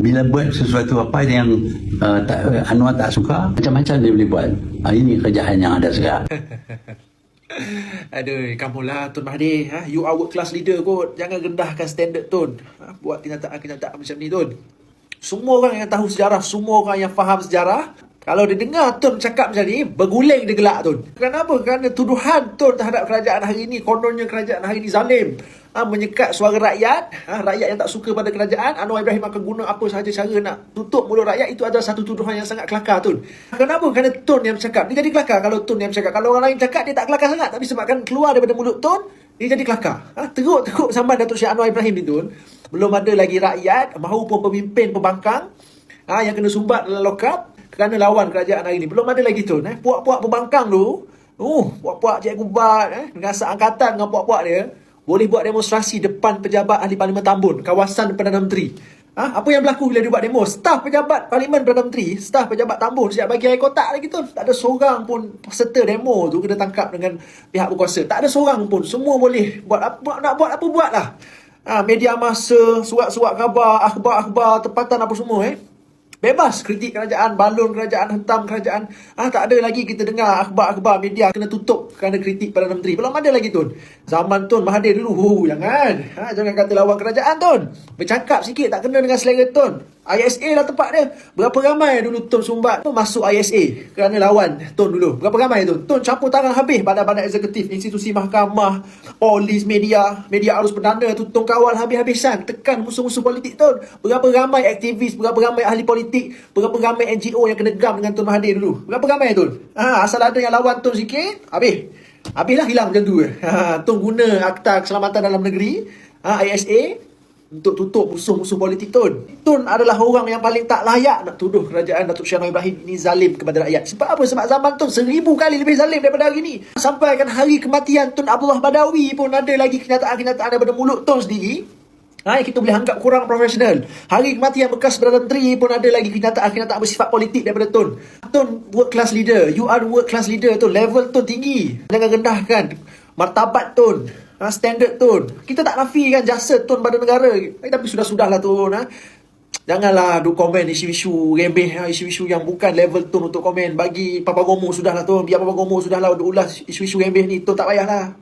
Bila buat sesuatu apa yang uh, tak, Anwar tak suka, macam-macam dia boleh buat. Uh, ini kerjaan yang ada sekarang. Aduh, kamu lah Tun Mahathir. Ha? You are world class leader kot. Jangan rendahkan standard Tun. Ha? Buat kenyataan-kenyataan macam ni Tun. Semua orang yang tahu sejarah, semua orang yang faham sejarah, kalau dia dengar Tun cakap macam ni, berguling dia gelak Tun. Kenapa? Kerana tuduhan Tun terhadap kerajaan hari ini, kononnya kerajaan hari ini zalim. Ha, menyekat suara rakyat, ha, rakyat yang tak suka pada kerajaan, Anwar Ibrahim akan guna apa sahaja cara nak tutup mulut rakyat, itu adalah satu tuduhan yang sangat kelakar Tun. Kenapa? Kerana Tun yang bercakap. Dia jadi kelakar kalau Tun yang bercakap. Kalau orang lain cakap, dia tak kelakar sangat. Tapi sebabkan keluar daripada mulut Tun, dia jadi kelakar. Ha, teruk-teruk zaman Datuk Syed Anwar Ibrahim ni Tun. Belum ada lagi rakyat maupun pemimpin pembangkang ha, yang kena sumbat dalam lokap kerana lawan kerajaan hari ini. Belum ada lagi Tun. Eh. Puak-puak pembangkang tu, uh, puak-puak Cikgu Bat, eh, dengan seangkatan dengan puak-puak dia, boleh buat demonstrasi depan pejabat ahli Parlimen Tambun, kawasan Perdana Menteri. Ha? Apa yang berlaku bila dia buat demo? Staf pejabat Parlimen Perdana Menteri, staf pejabat Tambun siap bagi air kotak lagi tu. Tak ada seorang pun peserta demo tu kena tangkap dengan pihak berkuasa. Tak ada seorang pun. Semua boleh buat apa nak buat apa buatlah. Ha, media masa, surat-surat khabar, akhbar-akhbar, tempatan apa semua eh. Bebas kritik kerajaan, balon kerajaan, hentam kerajaan. Ah tak ada lagi kita dengar akhbar-akhbar media kena tutup kerana kritik Perdana Menteri. Belum ada lagi Tun. Zaman Tun Mahathir dulu. Oh, jangan. Ha, jangan kata lawan kerajaan Tun. Bercakap sikit tak kena dengan selera Tun. ISA lah tempat dia. Berapa ramai dulu Tun Sumbat tu masuk ISA kerana lawan Tun dulu. Berapa ramai Tun? Tun campur tangan habis badan-badan eksekutif, institusi mahkamah, polis, media, media arus perdana tu Tun kawal habis-habisan. Tekan musuh-musuh politik Tun. Berapa ramai aktivis, berapa ramai ahli politik, berapa ramai NGO yang kena gam dengan Tun Mahathir dulu. Berapa ramai Tun? Ha, asal ada yang lawan Tun sikit, habis. Habislah hilang macam tu. Ha, Tun guna Akta Keselamatan Dalam Negeri, ha, ISA, untuk tutup musuh-musuh politik Tun. Tun adalah orang yang paling tak layak nak tuduh kerajaan Datuk Syed Ibrahim ini zalim kepada rakyat. Sebab apa? Sebab zaman Tun seribu kali lebih zalim daripada hari ini. Sampai kan hari kematian Tun Abdullah Badawi pun ada lagi kenyataan-kenyataan daripada mulut Tun sendiri. Ha, kita boleh anggap kurang profesional. Hari kematian bekas Perdana Menteri pun ada lagi kenyataan-kenyataan bersifat politik daripada Tun. Tun world class leader. You are world class leader Tun. Level Tun tinggi. Jangan rendahkan martabat Tun. Ha, standard Tun. Kita tak nafikan jasa Tun pada negara. Eh, tapi sudah-sudahlah Tun. Ha. Janganlah duk komen isu-isu remeh, ha, isu-isu yang bukan level Tun untuk komen. Bagi Papa Gomo sudahlah Tun. Biar Papa Gomo sudahlah duk ulas isu-isu remeh ni. Tun tak payahlah.